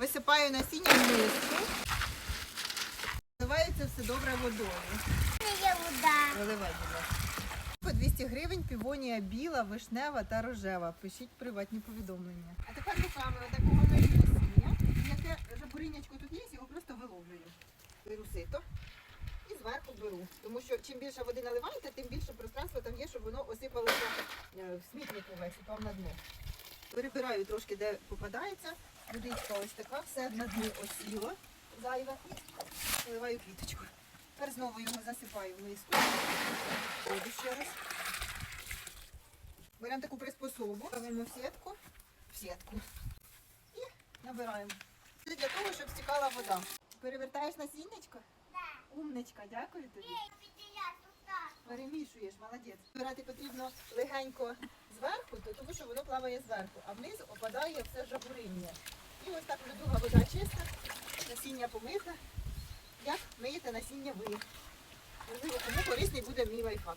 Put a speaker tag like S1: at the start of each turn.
S1: Висипаю насіння в миску. Заливається все добре водою.
S2: Є вода.
S1: Виливай, будь ласка. По 200 гривень півонія біла, вишнева та рожева. Пишіть приватні повідомлення. А тепер руками отакого маю насіння. Яке жабуринячко тут є, його просто виловлюю. Беру сито і зверху беру. Тому що чим більше води наливаєте, тим більше пространства там є, щоб воно осипалося е, в смітник увесь, упав на дно. Перебираю трошки, де попадається. Водичка ось така, все на дні осіло зайве. І Заливаю квіточку. Тепер знову його засипаю в миску. Воду ще раз. Беремо таку приспособу, ставимо в сітку, в сітку і набираємо. Це для того, щоб стікала вода. Перевертаєш насіннячко? Умничка, дякую тобі. Перемішуєш, молодець. Збирати потрібно легенько зверху, тому що воно плаває зверху, а вниз опадає все жабуриння. І ось так вже друга вода чиста, насіння помите. Як миєте насіння ви? Можливо, кому корисний буде мій лайфхак.